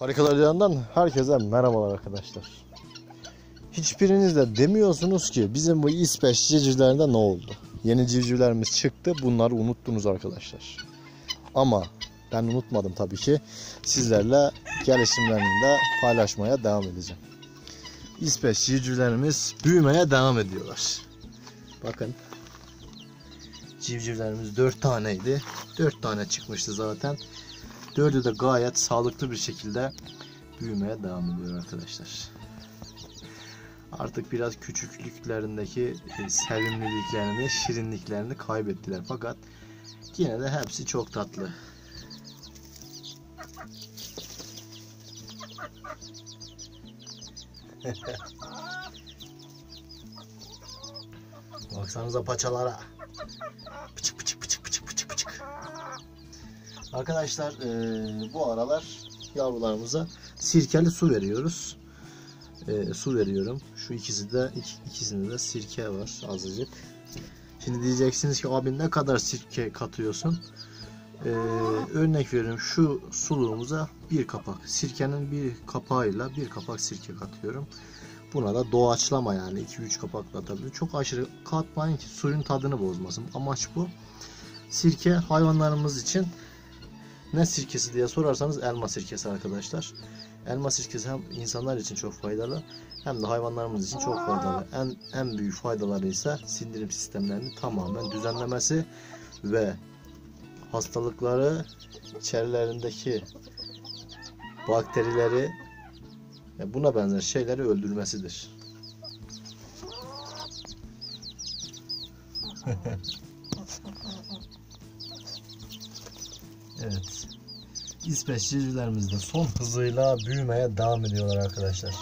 Harikalar Diyarı'ndan herkese merhabalar arkadaşlar. Hiçbiriniz de demiyorsunuz ki bizim bu İsveç civcivlerinde ne oldu? Yeni civcivlerimiz çıktı bunları unuttunuz arkadaşlar. Ama ben unutmadım tabii ki. Sizlerle gelişimlerini de paylaşmaya devam edeceğim. İsveç civcivlerimiz büyümeye devam ediyorlar. Bakın. Civcivlerimiz 4 taneydi. 4 tane çıkmıştı zaten. Dördü de gayet sağlıklı bir şekilde büyümeye devam ediyor arkadaşlar. Artık biraz küçüklüklerindeki e, sevimliliklerini, şirinliklerini kaybettiler. Fakat yine de hepsi çok tatlı. Baksanıza paçalara. Pıçık pıçık pıçık pıçık pıçık pıçık. Arkadaşlar eee, bu aralar yavrularımıza sirkeli su veriyoruz. Eee, su veriyorum. Şu ikisi de ik- ikisinde de sirke var azıcık. Şimdi diyeceksiniz ki abi ne kadar sirke katıyorsun? Eee, örnek veriyorum şu suluğumuza bir kapak sirkenin bir kapağıyla bir kapak sirke katıyorum. Buna da doğaçlama yani 2-3 kapakla atabilir. Çok aşırı katmayın ki suyun tadını bozmasın. Amaç bu. Sirke hayvanlarımız için ne sirkesi diye sorarsanız elma sirkesi arkadaşlar. Elma sirkesi hem insanlar için çok faydalı hem de hayvanlarımız için çok faydalı. En en büyük faydaları ise sindirim sistemlerini tamamen düzenlemesi ve hastalıkları içerilerindeki bakterileri ve buna benzer şeyleri öldürmesidir. evet. İsveç civcivlerimiz de son hızıyla büyümeye devam ediyorlar arkadaşlar.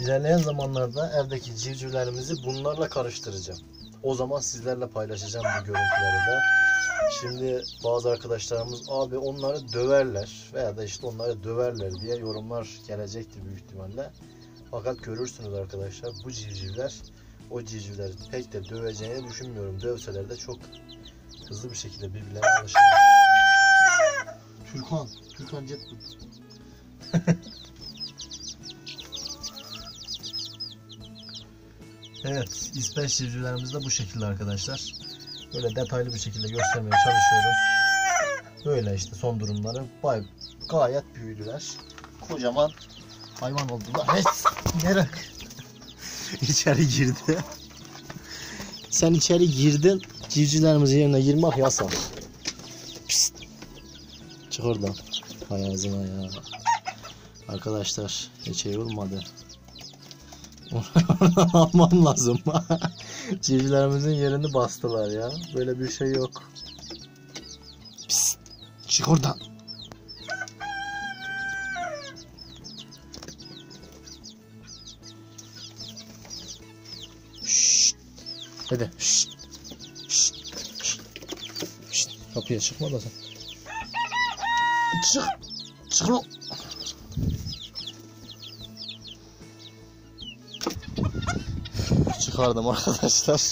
İlerleyen zamanlarda evdeki civcivlerimizi bunlarla karıştıracağım. O zaman sizlerle paylaşacağım bu görüntüleri de. Şimdi bazı arkadaşlarımız abi onları döverler veya da işte onları döverler diye yorumlar gelecektir büyük ihtimalle. Fakat görürsünüz arkadaşlar bu civcivler o civcivleri pek de döveceğini düşünmüyorum. Dövseler de çok hızlı bir şekilde birbirlerine alışırlar. Türkan, Türkan cep Evet, İsveç civcivlerimiz de bu şekilde arkadaşlar. Böyle detaylı bir şekilde göstermeye çalışıyorum. Böyle işte son durumları. Bay gayet büyüdüler. Kocaman hayvan oldular. Hes, merak. içeri girdi. Sen içeri girdin. Civcivlerimizin yerine girmek yasak. Çık oradan. Hay ağzına ya. Arkadaşlar hiç şey olmadı. Almam lazım. Civcivlerimizin yerini bastılar ya. Böyle bir şey yok. Pist. Çık oradan. Şşt. Hadi. Şşt. Şşt. Şşt. Şşt. Kapıya çıkma da sen. Çık. Çık. Çıkardım arkadaşlar.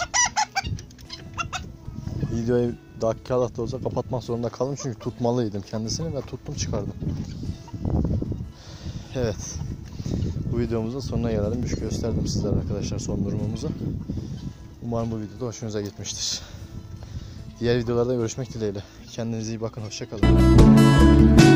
Videoyu dakikalık da olsa kapatmak zorunda kaldım çünkü tutmalıydım kendisini ve tuttum çıkardım. Evet. Bu videomuzun sonuna gelelim. Bir gösterdim sizlere arkadaşlar son durumumuzu. Umarım bu videoda hoşunuza gitmiştir. Diğer videolarda görüşmek dileğiyle. Kendinize iyi bakın. Hoşçakalın.